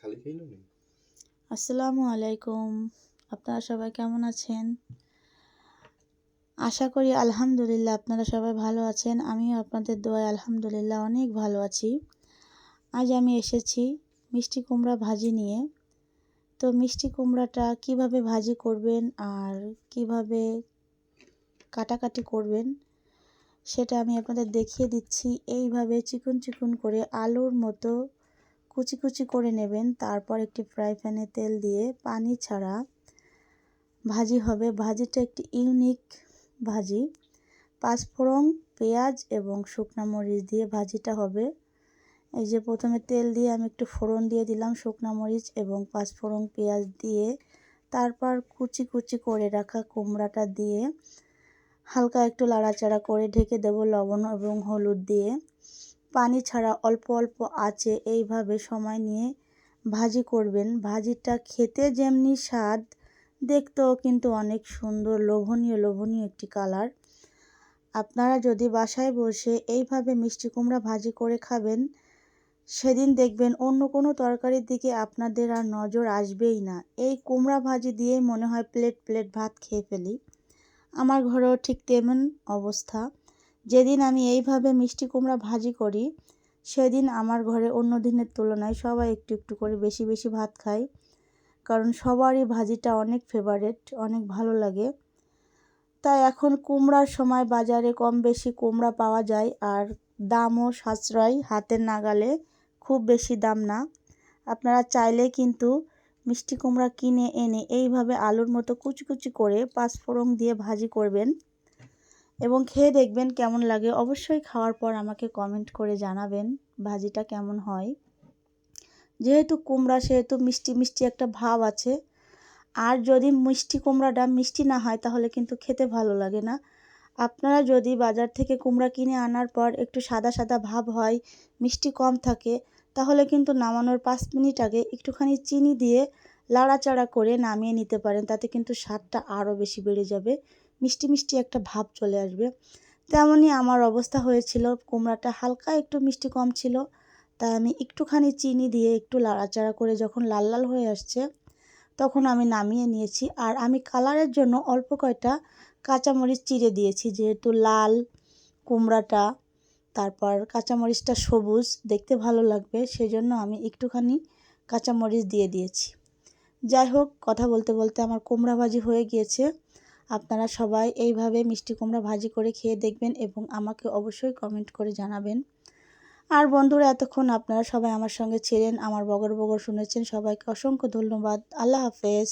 খালি নি? আসসালামু আলাইকুম। আপনারা সবাই কেমন আছেন? আশা করি আলহামদুলিল্লাহ আপনারা সবাই ভালো আছেন। আমিও আপনাদের দোয়ায় আলহামদুলিল্লাহ অনেক ভালো আছি। আজ আমি এসেছি মিষ্টি কুমড়া ভাজি নিয়ে। তো মিষ্টি কুমড়াটা কীভাবে ভাজি করবেন আর কীভাবে কাটাকাটি করবেন সেটা আমি আপনাদের দেখিয়ে দিচ্ছি। এইভাবে চিকন চিকন করে আলুর মতো কুচি কুচি করে নেবেন। তারপর একটি ফ্রাই প্যানে তেল দিয়ে পানি ছাড়া ভাজি হবে। ভাজিটা একটি ইউনিক ভাজি। পাঁচফোড়ন, পেঁয়াজ এবং শুকনো মরিচ দিয়ে ভাজিটা হবে। এই যে প্রথমে তেল দিয়ে আমি একটু ফোড়ন দিয়ে দিলাম শুকনো মরিচ এবং পাঁচফোড়ন, পেঁয়াজ দিয়ে। তারপর কুচি কুচি করে রাখা কুমড়াটা দিয়ে হালকা একটু লাড়াচাড়া করে ঢেকে দেব লবণ এবং হলুদ দিয়ে। পানি ছাড়া অল্প অল্প আঁচে এইভাবে সময় নিয়ে ভাজি করবেন। ভাজিটা খেতে যেমনি স্বাদ, দেখতেও কিন্তু অনেক সুন্দর, লোভনীয় লোভনীয় একটি কালার। আপনারা যদি বাসায় বসে এইভাবে মিষ্টি কুমড়া ভাজি করে খাবেন, সেদিন দেখবেন অন্য কোনো তরকারির দিকে আপনাদের আর নজর আসবেই না। এই কুমড়া ভাজি দিয়েই মনে হয় প্লেট প্লেট ভাত খেয়ে ফেলি। আমার ঘরেও ঠিক তেমন অবস্থা। যেদিন আমি এইভাবে মিষ্টি কুমড়া ভাজি করি, সেদিন আমার ঘরে অন্য দিনের তুলনায় সবাই একটু একটু করে বেশি বেশি ভাত খায়। কারণ সবারই ভাজিটা অনেক ফেভারেট অনেক ভালো লাগে। তাই এখন কুমড়ার সময় বাজারে কম বেশি কুমড়া পাওয়া যায় আর দামও সাশ্রয়, হাতের নাগালে খুব বেশি দাম না। আপনারা চাইলে কিন্তু মিষ্টি কুমড়া কিনে এনে এইভাবে আলুর মতো কুচি কুচি করে পাঁচফোড়ন দিয়ে ভাজি করবেন। এবং খেয়ে দেখবেন কেমন লাগে। অবশ্যই খাওয়ার পর আমাকে কমেন্ট করে জানাবেন ভাজিটা কেমন হয়। যেহেতু কুমড়া, সেহেতু মিষ্টি মিষ্টি একটা ভাব আছে। আর যদি মিষ্টি কুমড়াটা মিষ্টি না হয়, তাহলে কিন্তু খেতে ভালো লাগে না। আপনারা যদি বাজার থেকে কুমড়া কিনে আনার পর একটু সাদা সাদা ভাব হয়, মিষ্টি কম থাকে, তাহলে কিন্তু নামানোর পাঁচ মিনিট আগে একটুখানি চিনি দিয়ে লাড়াচাড়া করে নামিয়ে নিতে পারেন। তাতে কিন্তু স্বাদটা আরও বেশি বেড়ে যাবে। মিষ্টি মিষ্টি একটা ভাব চলে আসবে। তেমনই আমার অবস্থা হয়েছিল, কুমড়াটা হালকা একটু মিষ্টি কম ছিল, তাই আমি একটুখানি চিনি দিয়ে একটু লাড়াচাড়া করে যখন লাল লাল হয়ে আসছে, তখন আমি নামিয়ে নিয়েছি। আর আমি কালারের জন্য অল্প কয়টা কাঁচামরিচ চিড়ে দিয়েছি, যেহেতু লাল কুমড়াটা, তারপর কাঁচামরিচটা সবুজ, দেখতে ভালো লাগবে, সেজন্য আমি একটুখানি কাঁচামরিচ দিয়ে দিয়েছি। যাই হোক, কথা বলতে বলতে আমার কুমড়া ভাজি হয়ে গিয়েছে। আপনারা সবাই এইভাবে মিষ্টি কুমড়া ভাজি করে খেয়ে দেখবেন এবং আমাকে অবশ্যই কমেন্ট করে জানাবেন। আর বন্ধুরা, এতক্ষণ আপনারা সবাই আমার সঙ্গে ছিলেন, আমার বগর বগর শুনেছেন। সবাইকে অসংখ্য ধন্যবাদ। আল্লাহ হাফেজ।